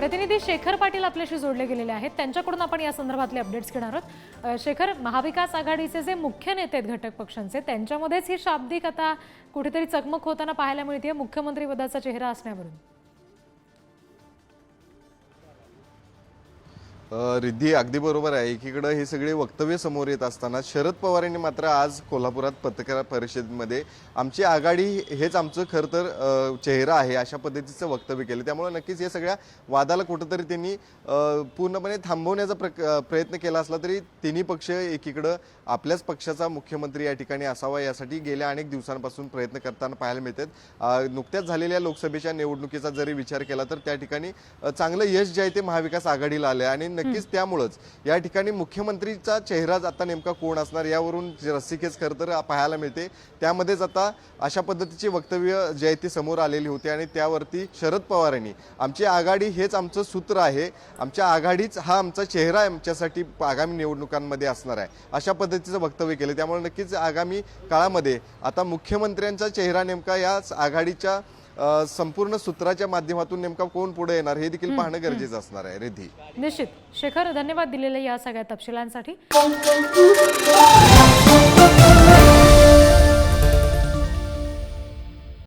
प्रतिनिधी शेखर पाटील आपल्याशी जोडले गेलेले आहेत. त्यांच्याकडून आपण या संदर्भातले अपडेट्स घेणार आहोत. शेखर महाविकास आघाडीचे जे मुख्य नेते आहेत घटक पक्षांचे त्यांच्यामध्येच ही शाब्दिक आता कुठेतरी चकमक होताना पाहायला मिळते मुख्यमंत्री पदाचा चेहरा असण्यावरून. रिद्धी अगदी बरोबर आहे. एकीकडं हे सगळे वक्तव्य समोर येत असताना शरद पवार यांनी मात्र आज कोल्हापुरात पत्रकार परिषदेमध्ये आमची आघाडी हेच आमचं खरं तर चेहरा आहे अशा पद्धतीचं वक्तव्य केलं. त्यामुळे नक्कीच या सगळ्या वादाला कुठंतरी त्यांनी पूर्णपणे थांबवण्याचा प्रक प्रयत्न केला असला तरी तिन्ही पक्ष एकीकडं आपल्याच पक्षाचा मुख्यमंत्री या ठिकाणी असावा यासाठी गेल्या अनेक दिवसांपासून प्रयत्न करताना पाहायला मिळतात. नुकत्याच झालेल्या लोकसभेच्या निवडणुकीचा जरी विचार केला तर त्या ठिकाणी चांगलं यश जे आहे ते महाविकास आघाडीला आलं आहे आणि नक्कीच त्यामुळंच. या ठिकाणी मुख्यमंत्रीचा चेहरा आता नेमका कोण असणार यावरून रस्सीखेच खरं तर पाहायला मिळते. त्यामध्येच आता अशा पद्धतीची वक्तव्य जे आहे ते समोर आलेली होती आणि त्यावरती शरद पवार यांनी. आमची आघाडी हेच आमचं सूत्र आहे. आमच्या आघाडीच हा आमचा चेहरा आमच्यासाठी आगामी निवडणुकांमध्ये असणार आहे. अशा पद्धतीचं वक्तव्य केलं. त्यामुळे नक्कीच आगामी काळामध्ये आता मुख्यमंत्र्यांचा चेहरा नेमका या आघाडीच्या संपूर्ण सूत्राच्या माध्यमातून नेमका कोण पुढे येणार हे देखील पाहणं गरजेचं असणार आहे रिद्धी निश्चित. शेखर धन्यवाद दिलेले या सगळ्या तपशिलांसाठी.